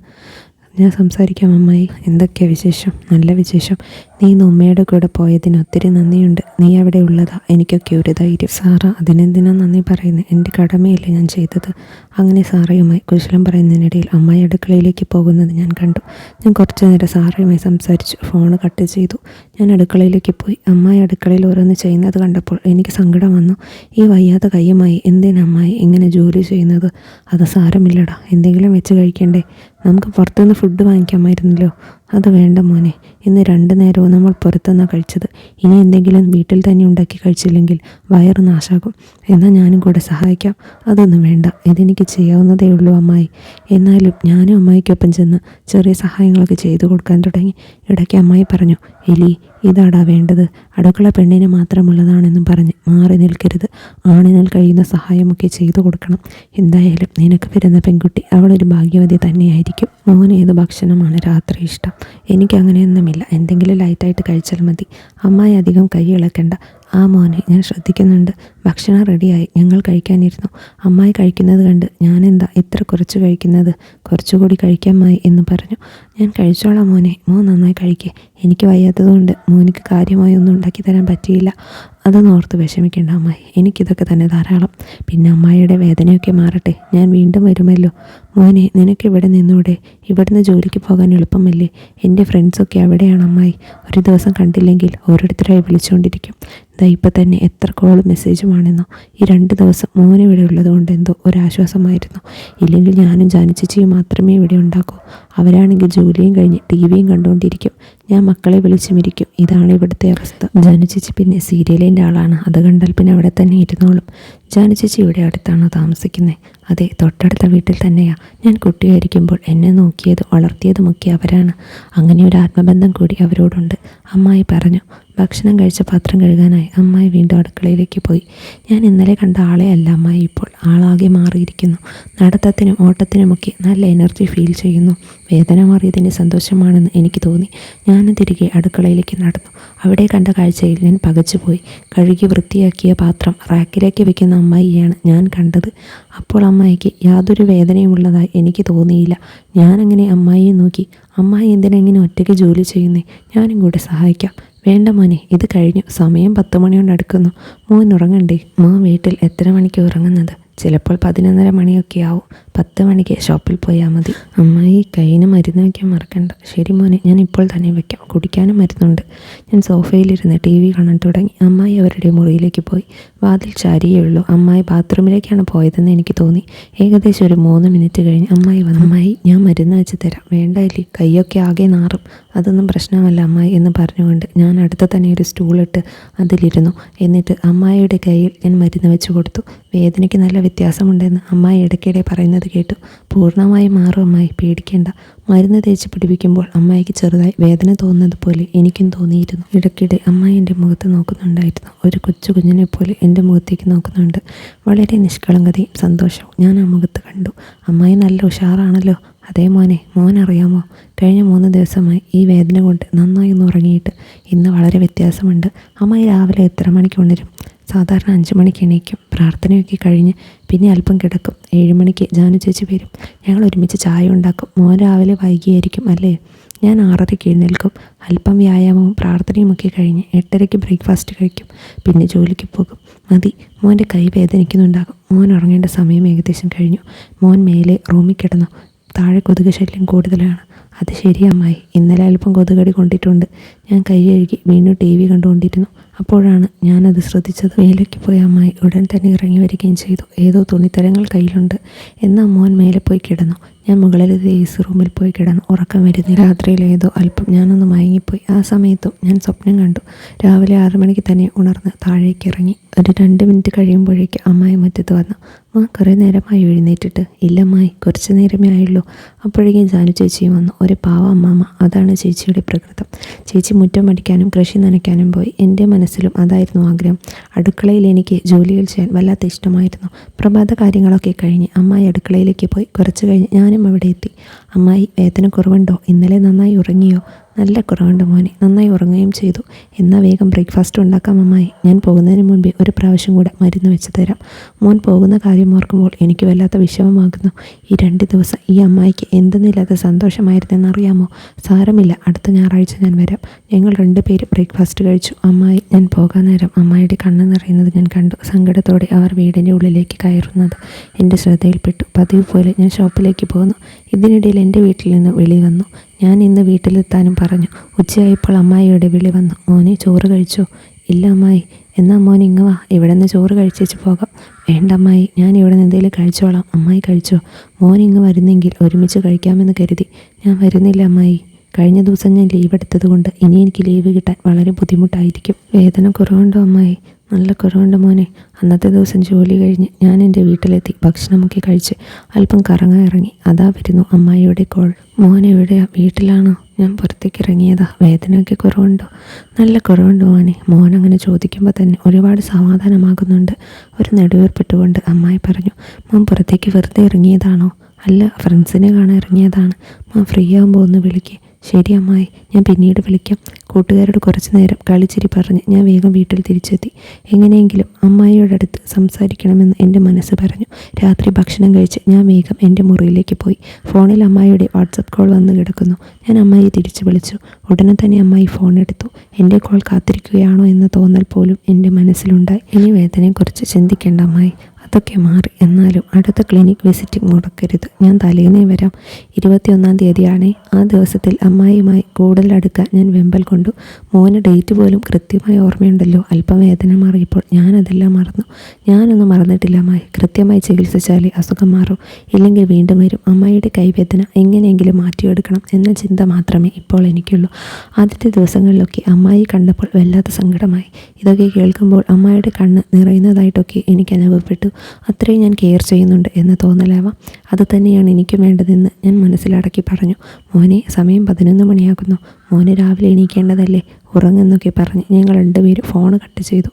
ഞാൻ സംസാരിക്കാം അമ്മായി. എന്തൊക്കെയാണ് വിശേഷം? നല്ല വിശേഷം. നീ ഇന്ന് ഉമ്മയുടെ കൂടെ പോയതിന് ഒത്തിരി നന്ദിയുണ്ട്. നീ അവിടെ ഉള്ളതാ. എനിക്കൊക്കെ ഒരു ധൈര്യം. സാറ അതിനെന്തിനാ നന്ദി പറയുന്നത് എന്റെ കടമയല്ലേ ഞാൻ ചെയ്തത്. അങ്ങനെ സാറയുമായി കുശലം പറയുന്നതിനിടയിൽ അമ്മായി അടുക്കളയിലേക്ക് പോകുന്നത് ഞാൻ കണ്ടു. ഞാൻ കുറച്ചു നേരം സാറയുമായി സംസാരിച്ചു. ഫോൺ കട്ട് ചെയ്തു. ഞാൻ അടുക്കളയിലേക്ക് പോയി. അമ്മായി അടുക്കളയിൽ ഓരോന്ന് ചെയ്യുന്നത് കണ്ടപ്പോൾ എനിക്ക് സങ്കടം വന്നു. ഈ വയ്യാത്ത കയ്യുമായി എന്തിനാ അമ്മായി ഇങ്ങനെ ജോലി ചെയ്യുന്നത്? അത് സാരമില്ലടാ. എന്തെങ്കിലും വെച്ച് കഴിക്കണ്ടേ? നമുക്ക് പുറത്തുനിന്ന് ഫുഡ് വാങ്ങിക്കാമായിരുന്നല്ലോ അത് വേണ്ട മോനെ ഇന്ന് രണ്ടു നേരവും നമ്മൾ പുറത്തുനിന്നാണ് കഴിച്ചത്. ഇനി എന്തെങ്കിലും വീട്ടിൽ തന്നെ ഉണ്ടാക്കി കഴിച്ചില്ലെങ്കിൽ വയറ് നാശാകും. എന്നാൽ ഞാനും കൂടെ സഹായിക്കാം. അതൊന്നും വേണ്ട ഇതെനിക്ക് ചെയ്യാവുന്നതേ ഉള്ളൂ അമ്മായി. എന്നാലും ഞാനും അമ്മായിക്കൊപ്പം ചെന്ന് ചെറിയ സഹായങ്ങളൊക്കെ ചെയ്തു കൊടുക്കാൻ തുടങ്ങി. ഇടയ്ക്ക് അമ്മായി പറഞ്ഞു എലി ഇതാടാ വേണ്ടത്. അടുക്കള പെണ്ണിന് മാത്രമുള്ളതാണെന്നും പറഞ്ഞ് മാറി നിൽക്കരുത്. ആണിനാൽ കഴിയുന്ന സഹായമൊക്കെ ചെയ്തു കൊടുക്കണം. എന്തായാലും നിനക്ക് വരുന്ന പെൺകുട്ടി അവളൊരു ഭാഗ്യവതി തന്നെയായിരിക്കും. മോന് ഏത് ഭക്ഷണമാണ് രാത്രി ഇഷ്ടം? എനിക്കങ്ങനെയൊന്നുമില്ല. എന്തെങ്കിലും ലൈറ്റായിട്ട് കഴിച്ചാൽ മതി. അമ്മായി അധികം കൈ ഇളക്കണ്ട. ആ മോനെ ഞാൻ ശ്രദ്ധിക്കുന്നുണ്ട്. ഭക്ഷണം റെഡിയായി. ഞങ്ങൾ കഴിക്കാനിരുന്നു. അമ്മായി കഴിക്കുന്നത് കണ്ട് ഞാനെന്താ ഇത്ര കുറച്ച് കഴിക്കുന്നത്? കുറച്ചുകൂടി കഴിക്കാമായി എന്ന് പറഞ്ഞു. ഞാൻ കഴിച്ചോളാം മോനെ. മോൻ നന്നായി കഴിക്കേ. എനിക്ക് വയ്യാത്തതുകൊണ്ട് മോനിക്ക് കാര്യമായി ഒന്നും ഉണ്ടാക്കി തരാൻ പറ്റിയില്ല. അതൊന്നും ഓർത്ത് വിഷമിക്കേണ്ട അമ്മായി. എനിക്കിതൊക്കെ തന്നെ ധാരാളം. പിന്നെ അമ്മായിയുടെ വേദനയൊക്കെ മാറട്ടെ. ഞാൻ വീണ്ടും വരുമല്ലോ. മോനെ നിനക്ക് ഇവിടെ നിന്നൂടെ. ഇവിടുന്ന് ജോലിക്ക് പോകാൻ എളുപ്പമല്ലേ? എന്റെ ഫ്രണ്ട്സൊക്കെ അവിടെയാണ് അമ്മായി. ഒരു ദിവസം കണ്ടില്ലെങ്കിൽ ഓരോരുത്തരായി വിളിച്ചുകൊണ്ടിരിക്കും ദാ ഇപ്പം തന്നെ എത്ര കോളും മെസ്സേജുമാണെന്നോ ഈ രണ്ട് ദിവസം മോൻ ഇവിടെ ഉള്ളതുകൊണ്ട് എന്തോ ഒരാശ്വാസമായിരുന്നു. ഇല്ലെങ്കിൽ ഞാനും ജാനിച്ചേച്ചിയും മാത്രമേ ഇവിടെ ഉണ്ടാക്കൂ. അവരാണെങ്കിൽ ജോലിയും കഴിഞ്ഞ് ടി വിയും കണ്ടുകൊണ്ടിരിക്കും. ഞാൻ മക്കളെ വിളിച്ചുമിരിക്കും ഇതാണ് ഇവിടുത്തെ അവസ്ഥ. ജാനിച്ചേച്ചി പിന്നെ സീരിയലിന്റെ ആളാണ്. അത് കണ്ടാൽ പിന്നെ അവിടെ തന്നെ ഇരുന്നോളും. ജാനുചേച്ചി ഇവിടെ അടുത്താണോ താമസിക്കുന്നത് അതെ തൊട്ടടുത്ത വീട്ടിൽ തന്നെയാണ് ഞാൻ കുട്ടിയായിരിക്കുമ്പോൾ എന്നെ നോക്കിയത് വളർത്തിയതുമൊക്കെ അവരാണ്. അങ്ങനെ ഒരു ആത്മബന്ധം കൂടി അവരോടുണ്ട്. അമ്മായി പറഞ്ഞു ഭക്ഷണം കഴിച്ച പാത്രം കഴുകാനായി. അമ്മായി വീണ്ടും അടുക്കളയിലേക്ക് പോയി. ഞാൻ ഇന്നലെ കണ്ട ആളെ അല്ല അമ്മായി ഇപ്പോൾ ആളാകെ മാറിയിരിക്കുന്നു. നടത്തത്തിനും ഓട്ടത്തിനുമൊക്കെ നല്ല എനർജി ഫീൽ ചെയ്യുന്നു. വേദന മാറിയതിന്റെ സന്തോഷമാണെന്ന് എനിക്ക് തോന്നി. ഞാൻ തിരികെ അടുക്കളയിലേക്ക് നടന്നു. അവിടെ കണ്ട കാഴ്ചയിൽ ഞാൻ പകച്ചുപോയി. കഴുകി വൃത്തിയാക്കിയ പാത്രം റാക്കിലേക്ക് വെക്കുന്ന അമ്മായിയാണ് ഞാൻ കണ്ടത്. അപ്പോൾ അമ്മായിക്ക് യാതൊരു വേദനയുമുള്ളതായി എനിക്ക് തോന്നിയില്ല. ഞാനങ്ങനെ അമ്മായിയെ നോക്കി. അമ്മായി എന്തിനെങ്ങനെ ഒറ്റയ്ക്ക് ജോലി ചെയ്യുന്നേ? ഞാനും കൂടെ സഹായിക്കാം. വേണ്ട മോനെ ഇത് കഴിഞ്ഞു. സമയം പത്ത് മണിയോണ്ട് അടുക്കുന്നു. മോൻ ഉറങ്ങണ്ടേ? മോൻ വീട്ടിൽ എത്ര മണിക്ക് ഉറങ്ങുന്നത്? ചിലപ്പോൾ പതിനൊന്നര മണിയൊക്കെ ആവും. പത്ത് മണിക്ക് ഷോപ്പിൽ പോയാൽ മതി. അമ്മായി കയ്യിന് മരുന്ന് വയ്ക്കാൻ മറക്കണ്ട. ശരി മോനെ ഞാൻ ഇപ്പോൾ തന്നെ വയ്ക്കാം. കുടിക്കാനും മരുന്നുണ്ട്. ഞാൻ സോഫയിലിരുന്ന് ടി വി കാണാൻ തുടങ്ങി. അമ്മായി അവരുടെ മുറിയിലേക്ക് പോയി. വാതിൽ ചാരിയേ ഉള്ളൂ. അമ്മായി ബാത്റൂമിലേക്കാണ് പോയതെന്ന് എനിക്ക് തോന്നി. ഏകദേശം ഒരു മൂന്ന് മിനിറ്റ് കഴിഞ്ഞ് അമ്മായി വന്നു. അമ്മായി ഞാൻ മരുന്ന് വെച്ച് തരാം. വേണ്ടല്ലേ കൈയൊക്കെ ആകെ നാറും. അതൊന്നും പ്രശ്നമല്ല അമ്മായി എന്ന് പറഞ്ഞുകൊണ്ട് ഞാൻ അടുത്ത് തന്നെ ഒരു സ്റ്റൂളിട്ട് അതിലിരുന്നു. എന്നിട്ട് അമ്മായിയുടെ കയ്യിൽ ഞാൻ മരുന്ന് വെച്ച് കൊടുത്തു. വേദനയ്ക്ക് നല്ല വ്യത്യാസമുണ്ടെന്ന് അമ്മായി ഇടയ്ക്കിടെ പറയുന്നത് കേട്ടു. പൂർണമായി മാറും അമ്മായി. പേടിക്കേണ്ട. മരുന്ന് തേച്ച് പിടിപ്പിക്കുമ്പോൾ അമ്മായിക്ക് ചെറുതായി വേദന തോന്നുന്നത് പോലെ എനിക്കും തോന്നിയിരുന്നു. ഇടയ്ക്കിടെ അമ്മായി എന്റെ മുഖത്ത് നോക്കുന്നുണ്ടായിരുന്നു. ഒരു കൊച്ചു കുഞ്ഞിനെ പോലെ എന്റെ മുഖത്തേക്ക് നോക്കുന്നുണ്ട്. വളരെ നിഷ്കളങ്കതയും സന്തോഷവും ഞാൻ ആ മുഖത്ത് കണ്ടു. അമ്മായി നല്ല ഉഷാറാണല്ലോ. അതേ മോനെ മോൻ അറിയാമോ? കഴിഞ്ഞ മൂന്ന് ദിവസമായി ഈ വേദന കൊണ്ട് നന്നായി ഒന്ന് ഉറങ്ങിയിട്ട് ഇന്ന് വളരെ വ്യത്യാസമുണ്ട്. അമ്മായി രാവിലെ എത്ര മണിക്ക് ഉണരും? സാധാരണ അഞ്ച് മണിക്ക് എണീക്കും. പ്രാർത്ഥനയൊക്കെ കഴിഞ്ഞ് പിന്നെ അല്പം കിടക്കും. ഏഴുമണിക്ക് ജാനു ചേച്ചി വരും. ഞങ്ങൾ ഒരുമിച്ച് ചായ ഉണ്ടാക്കും. മോൻ രാവിലെ വൈകിയായിരിക്കും അല്ലേ? ഞാൻ ആറരയ്ക്ക് എഴുന്നേൽക്കും. അല്പം വ്യായാമവും പ്രാർത്ഥനയും ഒക്കെ കഴിഞ്ഞ് എട്ടരയ്ക്ക് ബ്രേക്ക്ഫാസ്റ്റ് കഴിക്കും. പിന്നെ ജോലിക്ക് പോകും. മതി. മോന്റെ കൈ വേദനിക്കുന്നുണ്ടാകും മോൻ ഉറങ്ങേണ്ട സമയം ഏകദേശം കഴിഞ്ഞു. മോൻ മേലെ റൂമിൽ കിടന്നു. താഴെ കൊതുക് ശല്യം കൂടുതലാണ്. അത് ശരിയമ്മായി ഇന്നലെ അല്പം കൊതുകടി കൊണ്ടിട്ടുണ്ട്. ഞാൻ കൈ കഴുകി വീണ്ടും ടി വി കണ്ടുകൊണ്ടിരുന്നു. അപ്പോഴാണ് ഞാനത് ശ്രദ്ധിച്ചത്. മേലേക്ക് പോയ അമ്മായി ഉടൻ തന്നെ ഇറങ്ങി വരികയും ചെയ്തു. ഏതോ തുണിത്തരങ്ങൾ കയ്യിലുണ്ട് എന്നാൽ മോൻ മേലെ പോയി കിടന്നു. ഞാൻ മുകളിലത്തെ എ സി റൂമിൽ പോയി കിടന്നു. ഉറക്കം വരുന്നു രാത്രിയിൽ ഏതോ അല്പം ഞാനൊന്ന് മയങ്ങിപ്പോയി. ആ സമയത്തും ഞാൻ സ്വപ്നം കണ്ടു. രാവിലെ ആറു മണിക്ക് തന്നെ ഉണർന്ന് താഴേക്ക് ഇറങ്ങി. ഒരു രണ്ട് മിനിറ്റ് കഴിയുമ്പോഴേക്ക് അമ്മായി മുറ്റത്ത് വന്നു. ആ കുറേ നേരമായി എഴുന്നേറ്റിട്ട് ഇല്ലമ്മായി കുറച്ച് നേരമേ ആയുള്ളൂ. അപ്പോഴേക്കും ജാനു ചേച്ചിയും വന്നു. ഒരു പാവ അമ്മാമ്മ അതാണ് ചേച്ചിയുടെ പ്രകൃതം. ചേച്ചി മുറ്റം അടിക്കാനും കൃഷി നനയ്ക്കാനും പോയി. എന്റെ മനസ്സിലും അതായിരുന്നു ആഗ്രഹം. അടുക്കളയിൽ എനിക്ക് ജോലികൾ ചെയ്യാൻ വല്ലാത്ത ഇഷ്ടമായിരുന്നു. പ്രഭാത കാര്യങ്ങളൊക്കെ കഴിഞ്ഞ് അമ്മായി അടുക്കളയിലേക്ക് പോയി. കുറച്ച് കഴിഞ്ഞ് ഞാനും അവിടെ എത്തി. അമ്മായി വേദന കുറവുണ്ടോ? ഇന്നലെ നന്നായി ഉറങ്ങിയോ? നല്ല കുറവുണ്ട് മോനെ. നന്നായി ഉറങ്ങുകയും ചെയ്തു. എന്നാൽ വേഗം ബ്രേക്ക്ഫാസ്റ്റ് ഉണ്ടാക്കാം അമ്മായി. ഞാൻ പോകുന്നതിന് മുൻപേ ഒരു പ്രാവശ്യം കൂടെ മരുന്ന് വെച്ച് തരാം. മോൻ പോകുന്ന കാര്യം ഓർക്കുമ്പോൾ എനിക്ക് വല്ലാത്ത വിഷമമാകുന്നു. ഈ രണ്ട് ദിവസം ഈ അമ്മായിക്ക് എന്തെന്നില്ലാത്ത സന്തോഷമായിരുന്നെന്നറിയാമോ സാരമില്ല. അടുത്ത ഞായറാഴ്ച ഞാൻ വരാം. ഞങ്ങൾ രണ്ടുപേര് ബ്രേക്ക്ഫാസ്റ്റ് കഴിച്ചു. അമ്മായി ഞാൻ പോകാൻ നേരം അമ്മായിയുടെ കണ്ണ് നിറയുന്നത് ഞാൻ കണ്ടു. സങ്കടത്തോടെ അവർ വീടിന്റെ ഉള്ളിലേക്ക് കയറുന്നത് എന്റെ ശ്രദ്ധയിൽപ്പെട്ടു. പതിവ് പോലെ ഞാൻ ഷോപ്പിലേക്ക് പോന്നു ഇതിനിടയിൽ എന്റെ വീട്ടിൽ നിന്ന് വിളി വന്നു. ഞാൻ ഇന്ന് വീട്ടിലെത്താനും പറഞ്ഞു. ഉച്ചയായപ്പോൾ അമ്മായിയുടെ വിളി വന്നു. മോനെ ചോറ് കഴിച്ചോ? ഇല്ല അമ്മായി. എന്നാ മോൻ ഇങ്ങ് വാ. ഇവിടെ നിന്ന് ചോറ് കഴിച്ചേച്ച് പോകാം. വേണ്ട അമ്മായി. ഞാൻ ഇവിടെ നിന്ന് എന്തെങ്കിലും കഴിച്ചോളാം. അമ്മായി കഴിച്ചോ? മോൻ ഇങ്ങ് വരുന്നെങ്കിൽ ഒരുമിച്ച് കഴിക്കാമെന്ന് കരുതി. ഞാൻ വരുന്നില്ല അമ്മായി. കഴിഞ്ഞ ദിവസം ഞാൻ ലീവ് എടുത്തത് കൊണ്ട് ഇനി എനിക്ക് ലീവ് കിട്ടാൻ വളരെ ബുദ്ധിമുട്ടായിരിക്കും. വേദന കുറവുണ്ടോ അമ്മായി? നല്ല കുറവുണ്ട് മോനെ. അന്നത്തെ ദിവസം ജോലി കഴിഞ്ഞ് ഞാൻ എന്റെ വീട്ടിലെത്തി. ഭക്ഷണമൊക്കെ കഴിച്ച് അല്പം കറങ്ങാൻ ഇറങ്ങി. അതാ വരുന്നു അമ്മായിയുടെ കോൾ. മോൻ എവിടെയാ? വീട്ടിലാണോ? ഞാൻ പുറത്തേക്ക് ഇറങ്ങിയതാ. വേദനയൊക്കെ കുറവുണ്ടോ? നല്ല കുറവുണ്ട് മോനെ. മോൻ അങ്ങനെ ചോദിക്കുമ്പോൾ തന്നെ ഒരുപാട് സമാധാനമാകുന്നുണ്ട്. ഒരു നെടുവേർപ്പെട്ടുകൊണ്ട് അമ്മായി പറഞ്ഞു മോൻ പുറത്തേക്ക് വെറുതെ ഇറങ്ങിയതാണോ? അല്ല ഫ്രണ്ട്സിനെ കാണാൻ ഇറങ്ങിയതാണ്. മോൻ ഫ്രീ ആകുമ്പോൾ ഒന്ന് വിളിക്കേ. ശരി അമ്മായി ഞാൻ പിന്നീട് വിളിക്കാം. കൂട്ടുകാരോട് കുറച്ചു നേരം കളിച്ചിരി പറഞ്ഞ് ഞാൻ വേഗം വീട്ടിൽ തിരിച്ചെത്തി. എങ്ങനെയെങ്കിലും അമ്മായിയോടടുത്ത് സംസാരിക്കണമെന്ന് എന്റെ മനസ്സ് പറഞ്ഞു. രാത്രി ഭക്ഷണം കഴിച്ച് ഞാൻ വേഗം എന്റെ മുറിയിലേക്ക് പോയി. ഫോണിൽ അമ്മായിയുടെ വാട്സപ്പ് കോൾ വന്ന് കിടക്കുന്നു. ഞാൻ അമ്മായി തിരിച്ചു വിളിച്ചു. ഉടനെ തന്നെ അമ്മായി ഫോൺ എടുത്തു. എന്റെ കോൾ കാത്തിരിക്കുകയാണോ എന്ന് തോന്നൽ പോലും എന്റെ മനസ്സിലുണ്ടായി. ഇനി വേദനയെക്കുറിച്ച് ചിന്തിക്കേണ്ട അമ്മായി. അതൊക്കെ മാറി. എന്നാലും അടുത്ത ക്ലിനിക് വിസിറ്റിംഗ് മുടക്കരുത്. ഞാൻ തലേന്നേ വരാം. ഇരുപത്തിയൊന്നാം തീയതിയാണേ. ആ ദിവസത്തിൽ അമ്മായിയുമായി കൂടുതൽ അടുക്കാൻ ഞാൻ വെമ്പൽ കൊണ്ടു. മോന് ഡേറ്റ് പോലും കൃത്യമായി ഓർമ്മയുണ്ടല്ലോ. അല്പം വേദന മാറിയപ്പോൾ ഞാനതെല്ലാം മറന്നു. ഞാനൊന്നും മറന്നിട്ടില്ല അമ്മായി. കൃത്യമായി ചികിത്സിച്ചാലേ അസുഖം മാറും. ഇല്ലെങ്കിൽ വീണ്ടും വരും. അമ്മായിയുടെ കൈവേദന എങ്ങനെയെങ്കിലും മാറ്റിയെടുക്കണം എന്ന ചിന്ത മാത്രമേ ഇപ്പോൾ എനിക്കുള്ളൂ. ആദ്യത്തെ ദിവസങ്ങളിലൊക്കെ അമ്മായി കണ്ടപ്പോൾ വല്ലാത്ത സങ്കടമായി. ഇതൊക്കെ കേൾക്കുമ്പോൾ അമ്മായിയുടെ കണ്ണ് നിറയുന്നതായിട്ടൊക്കെ എനിക്ക് അനുഭവപ്പെട്ടു. അത്രയും ഞാൻ കെയർ ചെയ്യുന്നുണ്ട് എന്ന് തോന്നലാവാം. അത് തന്നെയാണ് എനിക്കും വേണ്ടതെന്ന് ഞാൻ മനസ്സിലടക്കി പറഞ്ഞു. മോനെ സമയം പതിനൊന്ന് മണിയാകുന്നു. മോനെ രാവിലെ എണീക്കേണ്ടതല്ലേ? ഉറങ്ങെന്നൊക്കെ പറഞ്ഞ് ഞങ്ങൾ രണ്ടുപേരും ഫോൺ കട്ട് ചെയ്തു.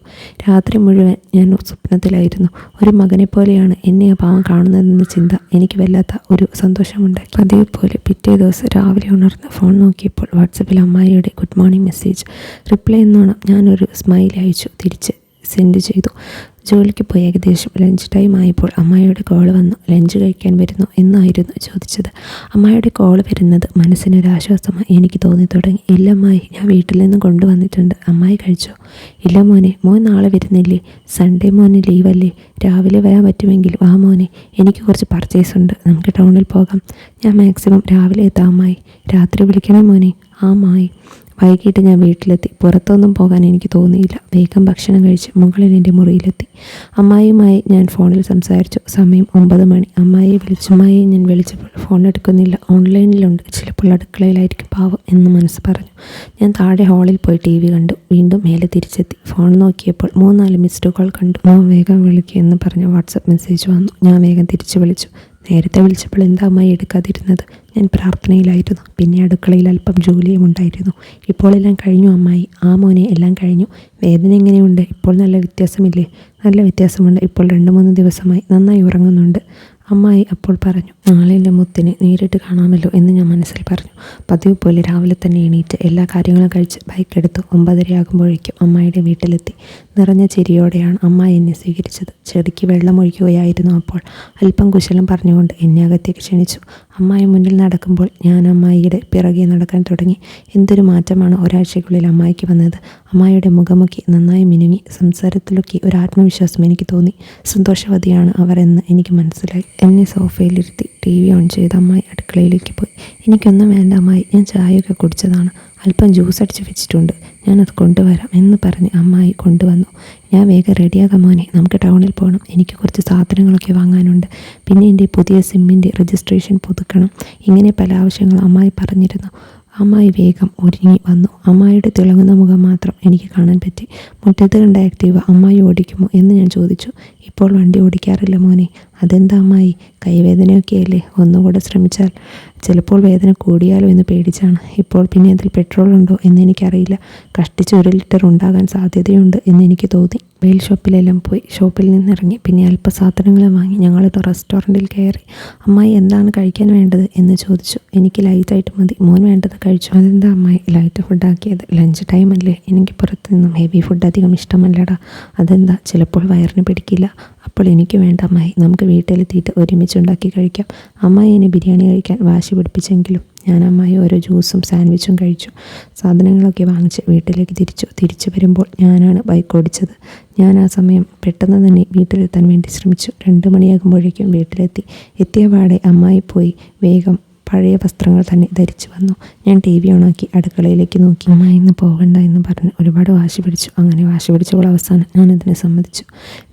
രാത്രി മുഴുവൻ ഞാൻ സ്വപ്നത്തിലായിരുന്നു. ഒരു മകനെ പോലെയാണ് എന്നെ ആ പാവം കാണുന്നതെന്ന ചിന്ത എനിക്ക് വല്ലാത്ത ഒരു സന്തോഷമുണ്ടായി പതിവ് പോലെ പിറ്റേ ദിവസം രാവിലെ ഉണർന്ന് ഫോൺ നോക്കിയപ്പോൾ വാട്സപ്പിൽ അമ്മായിയുടെ ഗുഡ് മോർണിംഗ് മെസ്സേജ് റിപ്ലൈ എന്നോണം ഞാനൊരു സ്മൈൽ അയച്ചു. തിരിച്ച് സെൻഡ് ചെയ്തു. ജോലിക്ക് പോയി ഏകദേശം ലഞ്ച് ടൈം ആയപ്പോൾ അമ്മായിയുടെ കോൾ വന്നു. ലഞ്ച് കഴിക്കാൻ വരുന്നു എന്നായിരുന്നു ചോദിച്ചത്. അമ്മായിയുടെ കോൾ വരുന്നത് മനസ്സിനൊരാശ്വാസമായി എനിക്ക് തോന്നി തുടങ്ങി. ഇല്ല അമ്മായി ഞാൻ വീട്ടിൽ നിന്ന് കൊണ്ടുവന്നിട്ടുണ്ട്. അമ്മായി കഴിച്ചോ? ഇല്ല മോനെ മോൻ നാളെ വരുന്നില്ലേ? സൺഡേ മോനെ ലീവല്ലേ രാവിലെ വരാൻ പറ്റുമെങ്കിൽ വാ മോനെ. എനിക്ക് കുറച്ച് പർച്ചേസ് ഉണ്ട്. നമുക്ക് ടൗണിൽ പോകാം. ഞാൻ മാക്സിമം രാവിലെ എത്താം അമ്മായി. രാത്രി വിളിക്കണേ മോനെ. ആ മായി വൈകിട്ട് ഞാൻ വീട്ടിലെത്തി. പുറത്തൊന്നും പോകാൻ എനിക്ക് തോന്നിയില്ല. വേഗം ഭക്ഷണം കഴിച്ച് മുകളിൽ എന്റെ മുറിയിലെത്തി. അമ്മായിയുമായി ഞാൻ ഫോണിൽ സംസാരിച്ചു. സമയം ഒമ്പത് മണി. അമ്മായിയെ വിളിച്ചുമായി ഞാൻ വിളിച്ചപ്പോൾ ഫോൺ എടുക്കുന്നില്ല. ഓൺലൈനിലുണ്ട്. ചിലപ്പോൾ അടുക്കളയിലായിരിക്കും പാവം എന്ന് മനസ്സ് പറഞ്ഞു. ഞാൻ താഴെ ഹാളിൽ പോയി ടി വി കണ്ടു. വീണ്ടും മേലെ തിരിച്ചെത്തി. ഫോൺ നോക്കിയപ്പോൾ മൂന്നാൽ മിസ്ഡ് കോൾ കണ്ടു. മോൻ വേഗം വിളിക്കുക എന്ന് പറഞ്ഞ് വാട്സപ്പ് മെസ്സേജ് വന്നു. ഞാൻ വേഗം തിരിച്ചു വിളിച്ചു. നേരത്തെ വിളിച്ചപ്പോൾ എന്താ അമ്മായി എടുക്കാതിരുന്നത്? ഞാൻ പ്രാർത്ഥനയിലായിരുന്നു. പിന്നെ അടുക്കളയിൽ അല്പം ജോലിയും ഉണ്ടായിരുന്നു. ഇപ്പോൾ എല്ലാം കഴിഞ്ഞു അമ്മായി. ആ മോനെ എല്ലാം കഴിഞ്ഞു. വേദന എങ്ങനെയുണ്ട്? ഇപ്പോൾ നല്ല വ്യത്യാസമില്ലേ? നല്ല വ്യത്യാസമുണ്ട്. ഇപ്പോൾ രണ്ട് മൂന്ന് ദിവസമായി നന്നായി ഉറങ്ങുന്നുണ്ട്. അമ്മായി അപ്പോൾ പറഞ്ഞു നാളെ എന്റെ മുത്തിനെ നേരിട്ട് കാണാമല്ലോ എന്ന് ഞാൻ മനസ്സിൽ പറഞ്ഞു. പതിവ് പോലെ രാവിലെ തന്നെ എണീറ്റ് എല്ലാ കാര്യങ്ങളും കഴിച്ച് ബൈക്ക് എടുത്ത് ഒമ്പതരയാകുമ്പോഴേക്കും അമ്മായിയുടെ വീട്ടിലെത്തി. നിറഞ്ഞ ചിരിയോടെയാണ് അമ്മായി എന്നെ സ്വീകരിച്ചത്. ചെടിക്ക് വെള്ളമൊഴിക്കുകയായിരുന്നു അപ്പോൾ അല്പം കുശലം പറഞ്ഞുകൊണ്ട് എന്നെ അകത്തേക്ക് ക്ഷണിച്ചു. അമ്മായി മുന്നിൽ നടക്കുമ്പോൾ ഞാൻ അമ്മായിയുടെ പിറകെ നടക്കാൻ തുടങ്ങി. എന്തൊരു മാറ്റമാണ് ഒരാഴ്ചയ്ക്കുള്ളിൽ അമ്മായിക്ക് വന്നത്. അമ്മായിയുടെ മുഖമൊക്കെ നന്നായി മിനുങ്ങി സംസാരത്തിലൊക്കെ ഒരു ആത്മവിശ്വാസം എനിക്ക് തോന്നി. സന്തോഷവതിയാണ് അവർ എന്ന് എനിക്ക് മനസ്സിലായി. എന്നെ സോഫയിലിരുത്തി ടി വി ഓൺ ചെയ്ത് അമ്മായി അടുക്കളയിലേക്ക് പോയി. എനിക്കൊന്നും വേണ്ട അമ്മായി ഞാൻ ചായയൊക്കെ കുടിച്ചതാണ്. അല്പം ജ്യൂസ് അടിച്ച് വെച്ചിട്ടുണ്ട്. ഞാനത് കൊണ്ടുവരാം എന്ന് പറഞ്ഞ് അമ്മായി കൊണ്ടുവന്നു. ഞാൻ വേഗം റെഡിയാകാം മോനെ. നമുക്ക് ടൗണിൽ പോകണം എനിക്ക് കുറച്ച് സാധനങ്ങളൊക്കെ വാങ്ങാനുണ്ട്. പിന്നെ എന്റെ പുതിയ സിമ്മിന്റെ രജിസ്ട്രേഷൻ പുതുക്കണം. ഇങ്ങനെ പല ആവശ്യങ്ങളും അമ്മായി പറഞ്ഞിരുന്നു. അമ്മായി വേഗം ഒരുങ്ങി വന്നു. അമ്മായിയുടെ തിളങ്ങുന്ന മുഖം മാത്രം എനിക്ക് കാണാൻ പറ്റി. മുറ്റത്ത് കണ്ട ആക്റ്റീവ് അമ്മായി ഓടിക്കുമോ എന്ന് ഞാൻ ചോദിച്ചു. ഇപ്പോൾ വണ്ടി ഓടിക്കാറില്ല മോനെ. അതെന്താ അമ്മായി? കൈവേദനയൊക്കെയല്ലേ? ഒന്നുകൂടെ ശ്രമിച്ചാൽ. ചിലപ്പോൾ വേദന കൂടിയാലോ എന്ന് പേടിച്ചാണ്. ഇപ്പോൾ പിന്നെ അതിൽ പെട്രോൾ ഉണ്ടോ എന്ന് എനിക്കറിയില്ല. കഷ്ടിച്ച് ഒരു ലിറ്റർ ഉണ്ടാകാൻ സാധ്യതയുണ്ട് എന്ന് എനിക്ക് തോന്നി. വെയിൽ ഷോപ്പിലെല്ലാം പോയി. ഷോപ്പിൽ നിന്നിറങ്ങി. പിന്നെ അല്പ സാധനങ്ങൾ വാങ്ങി ഞങ്ങളൊരു റെസ്റ്റോറന്റിൽ കയറി. അമ്മായി എന്താണ് കഴിക്കാൻ വേണ്ടത് എന്ന് ചോദിച്ചു. എനിക്ക് ലൈറ്റായിട്ട് മതി. മോൻ വേണ്ടത് കഴിച്ചു. അതെന്താ അമ്മായി? ലൈറ്റ് ഫുഡാക്കിയത് ലഞ്ച് ടൈം അല്ലേ? എനിക്ക് പുറത്തുനിന്നും ഹെവി ഫുഡ് അധികം ഇഷ്ടമല്ലടാ. അതെന്താ? ചിലപ്പോൾ വയറിന് പിടിക്കില്ല. അപ്പോൾ എനിക്ക് വേണ്ട അമ്മായി നമുക്ക് വീട്ടിലെത്തിയിട്ട് ഒരുമിച്ച് ഉണ്ടാക്കി കഴിക്കാം. അമ്മായി എന്നെ ബിരിയാണി കഴിക്കാൻ വാശി പിടിപ്പിച്ചെങ്കിലും ഞാൻ അമ്മായി ഓരോ ജ്യൂസും സാൻഡ്വിച്ചും കഴിച്ചു. സാധനങ്ങളൊക്കെ വാങ്ങിച്ച് വീട്ടിലേക്ക് തിരിച്ചു. തിരിച്ചു വരുമ്പോൾ ഞാനാണ് ബൈക്ക് ഓടിച്ചത്. ഞാൻ ആ സമയം പെട്ടെന്ന് തന്നെ വീട്ടിലെത്താൻ വേണ്ടി ശ്രമിച്ചു. രണ്ട് മണിയാകുമ്പോഴേക്കും വീട്ടിലെത്തി. എത്തിയ പാടെ അമ്മായി പോയി വേഗം പഴയ വസ്ത്രങ്ങൾ തന്നെ ധരിച്ചു വന്നു. ഞാൻ ടി വി ഓണാക്കി അടുക്കളയിലേക്ക് നോക്കി. അമ്മ ഇന്ന് പോകണ്ട എന്ന് പറഞ്ഞ് ഒരുപാട് വാശി പിടിച്ചു. അങ്ങനെ വാശി പിടിച്ചപ്പോൾ അവസാനം അതിനെ സമ്മതിച്ചു.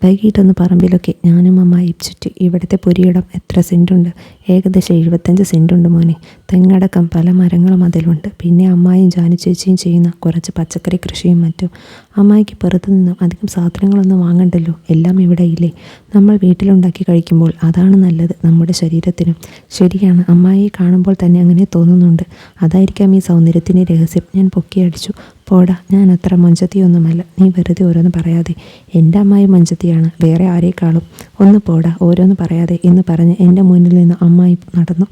വൈകിട്ടൊന്ന് പറമ്പിലൊക്കെ ഞാനും അമ്മ ചുറ്റി ഇവിടുത്തെ പുരിയിടം എത്ര സെന്റുണ്ട് ഏകദേശം എഴുപത്തഞ്ച് സെന്റുണ്ട് മോനെ. തെങ്ങടക്കം പല മരങ്ങളും അതിലുണ്ട്. പിന്നെ അമ്മായും ജാനു ചേച്ചിയും ചെയ്യുന്ന കുറച്ച് പച്ചക്കറി കൃഷിയും മറ്റും. അമ്മായിക്ക് പുറത്തു നിന്നും അധികം സാധനങ്ങളൊന്നും വാങ്ങണ്ടല്ലോ. എല്ലാം ഇവിടെ ഇല്ലേ? നമ്മൾ വീട്ടിലുണ്ടാക്കി കഴിക്കുമ്പോൾ അതാണ് നല്ലത് നമ്മുടെ ശരീരത്തിനും. ശരിയാണ്. അമ്മായിയെ കാണുമ്പോൾ തന്നെ അങ്ങനെ തോന്നുന്നുണ്ട്. അതായിരിക്കാം ഈ സൗന്ദര്യത്തിന്റെ രഹസ്യം. ഞാൻ പൊക്കിയടിച്ചു പോടാ ഞാൻ അത്ര മഞ്ചത്തിയൊന്നുമല്ല. നീ വെറുതെ ഓരോന്ന് പറയാതെ. എന്റെ അമ്മായി മഞ്ചത്തിയാണ്. വേറെ ആരേക്കാളും. ഒന്ന് പോടാ ഓരോന്ന് പറയാതെ എന്ന് പറഞ്ഞ് എന്റെ മുന്നിൽ നിന്ന് അമ്മായി നടന്നു.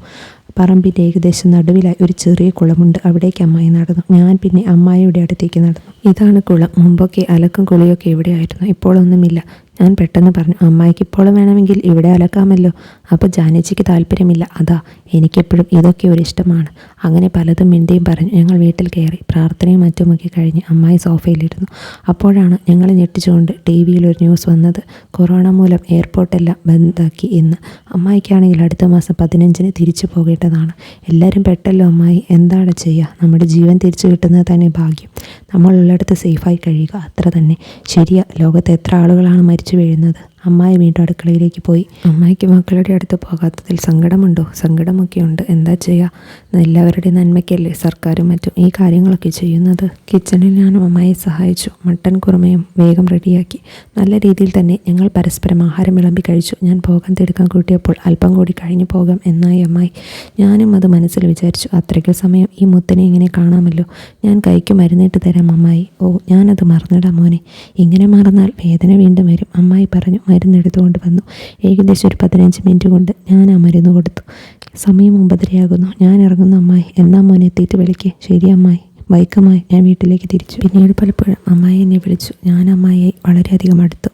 പറമ്പിന്റെ ഏകദേശം നടുവിലായി ഒരു ചെറിയ കുളമുണ്ട്. അവിടേക്ക് അമ്മായി നടന്നു. ഞാൻ പിന്നെ അമ്മായിയുടെ അടുത്തേക്ക് നടന്നു. ഇതാണ് കുളം. മുമ്പൊക്കെ അലക്കും കുളിയൊക്കെ ഇവിടെയായിരുന്നു. ഇപ്പോഴൊന്നുമില്ല ഞാൻ പെട്ടെന്ന് പറഞ്ഞു അമ്മായിക്ക് ഇപ്പോൾ വേണമെങ്കിൽ ഇവിടെ അലക്കാമല്ലോ. അപ്പോൾ ജാനേച്ചിക്ക് താല്പര്യമില്ല. അതാ എനിക്കെപ്പോഴും ഇതൊക്കെ ഒരു ഇഷ്ടമാണ്. അങ്ങനെ പലതും മിണ്ടിയും പറഞ്ഞു ഞങ്ങൾ വീട്ടിൽ കയറി. പ്രാർത്ഥനയും മറ്റുമൊക്കെ കഴിഞ്ഞ് അമ്മായി സോഫയിലിരുന്നു. അപ്പോഴാണ് ഞങ്ങൾ ഞെട്ടിച്ചുകൊണ്ട് ടി വിയിൽ ഒരു ന്യൂസ് വന്നത്. കൊറോണ മൂലം എയർപോർട്ടെല്ലാം ബന്ദാക്കി എന്ന്. അമ്മായിക്കാണെങ്കിൽ അടുത്ത മാസം പതിനഞ്ചിന് തിരിച്ചു പോകേണ്ടതാണ്. എല്ലാവരും പെട്ടല്ലോ അമ്മായി എന്താണ് ചെയ്യുക നമ്മുടെ ജീവൻ തിരിച്ചു കിട്ടുന്നത് തന്നെ ഭാഗ്യം. നമ്മളുള്ളിടത്ത് സേഫായി കഴിയുക അത്ര തന്നെ. ശരിയാ ലോകത്ത് എത്ര ആളുകളാണ് മരിച്ചു വീഴുന്നത്. അമ്മായി വീണ്ടും അടുക്കളയിലേക്ക് പോയി. അമ്മായിക്ക് മക്കളുടെ അടുത്ത് പോകാത്തതിൽ സങ്കടമുണ്ടോ? സങ്കടമൊക്കെ ഉണ്ട് എന്താ ചെയ്യുക എല്ലാവരുടെയും നന്മയ്ക്കല്ലേ സർക്കാരും മറ്റും ഈ കാര്യങ്ങളൊക്കെ ചെയ്യുന്നത്? കിച്ചണിൽ ഞാനും അമ്മായി സഹായിച്ചു. മട്ടൻ കുറുമയും വേഗം റെഡിയാക്കി. നല്ല രീതിയിൽ തന്നെ ഞങ്ങൾ പരസ്പരം ആഹാരം വിളമ്പി കഴിച്ചു. ഞാൻ പോകാൻ തിടുക്കം കൂട്ടിയപ്പോൾ അല്പം കൂടി കഴിഞ്ഞു പോകാം എന്നായി അമ്മായി. ഞാനും അത് മനസ്സിൽ വിചാരിച്ചു. അത്രയ്ക്ക് സമയം ഈ മുത്തനെ ഇങ്ങനെ കാണാമല്ലോ. ഞാൻ കൈക്ക് മരുന്നിട്ട് തരാം അമ്മായി. ഓ ഞാനത് മറന്നിടാം മോനെ. ഇങ്ങനെ മറന്നാൽ വേദന വീണ്ടും വരും. അമ്മായി പറഞ്ഞു മരുന്നെടുത്തുകൊണ്ട് വന്നു. ഏകദേശം ഒരു പതിനഞ്ച് മിനിറ്റ് കൊണ്ട് ഞാൻ ആ മരുന്ന് കൊടുത്തു. സമയം ഒമ്പതരയാകുന്നു. ഞാൻ ഇറങ്ങുന്നു. അമ്മായി എന്നാ മോനെ എത്തിയിട്ട് വിളിക്കേ. ശരി അമ്മായി. ബൈക്കുമായി ഞാൻ വീട്ടിലേക്ക് തിരിച്ചു. പിന്നീട് പലപ്പോഴും അമ്മായി എന്നെ വിളിച്ചു. ഞാൻ അമ്മായിയെ വളരെയധികം അടുത്തു.